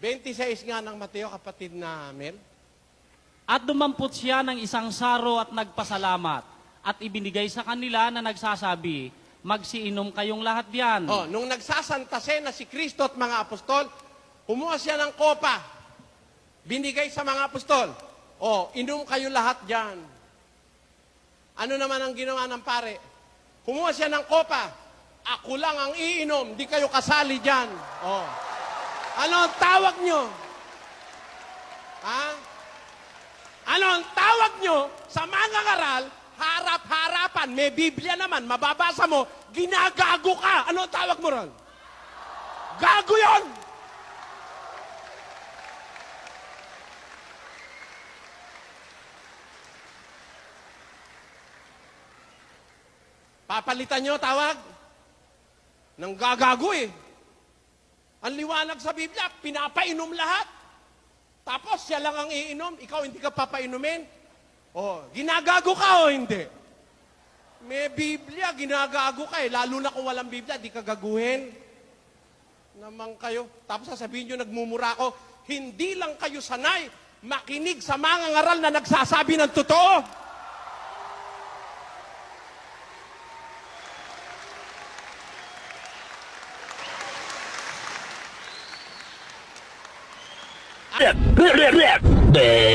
26 nga ng Mateo, kapatid na Mel. At dumampot siya ng isang saro at nagpasalamat. At ibinigay sa kanila na nagsasabi, magsiinom kayong lahat diyan. Oh, nung nagsasantase na si Kristo at mga apostol, kumuha siya ng kopa. Binigay sa mga apostol. Oh, inom kayo lahat dyan. Ano naman ang ginawa ng pare? Kumuha siya ng kopa. Ako lang ang iinom, di kayo kasali dyan. Oh. Ano ang tawag nyo? Ha? Ano ang tawag nyo sa mga ngaral, harap-harapan, may Biblia naman, mababasa mo, ginagago ka. Ano ang tawag mo ron? Gago yon! Papalitan nyo tawag? Nang gagago eh. Ang liwanag sa Biblia, pinapainom lahat. Tapos siya lang ang iinom, ikaw hindi ka papainumin. Oh, ginagago ka o hindi? May Biblia, ginagago ka eh. Lalo na kung walang Biblia, di ka gaguhin. Naman kayo. Tapos sasabihin nyo, nagmumura ko, hindi lang kayo sanay makinig sa mga ngaral na nagsasabi ng totoo. Để